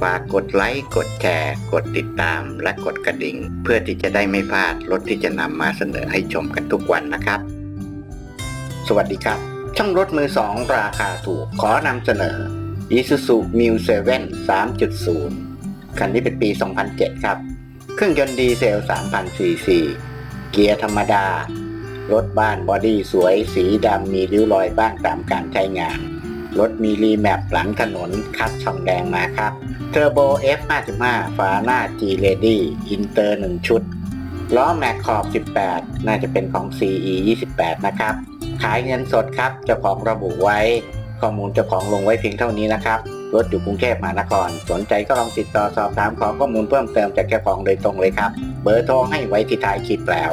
ฝากกดไลค์ กดแชร์ กดติดตาม และกดกระดิ่ง เพื่อที่จะได้ไม่พลาดรถที่จะนำมาเสนอให้ชมกันทุกวันนะครับ สวัสดีครับ ช่องรถมือสองราคาถูกขอนำเสนอ Isuzu Mu 7 3.0 คันนี้เป็นปี 2007 ครับ เครื่องยนต์ดีเซล 3,000 ซีซี เกียร์ธรรมดา รถบ้านบอดี้สวย สีดำมีริ้วรอยบ้างตามการใช้งาน รถมีรีแมปหลังถนนคัดช่องแดงมาครับเทอร์โบ F55 ฝาหน้า G Ready อินเตอร์ 1 ชุด ล้อแม็กขอบ 18 น่าจะเป็นของ CE 28 นะครับ ขายเงินสดครับเจ้าของระบุไว้ ข้อมูลเจ้าของลงไว้เพียงเท่านี้นะครับ รถอยู่กรุงเทพมหานคร สนใจก็ลองติดต่อสอบถามขอข้อมูลเพิ่มเติมจากเจ้าของโดยตรงเลยครับ เบอร์โทรให้ไว้ที่ท้ายคลิปแล้ว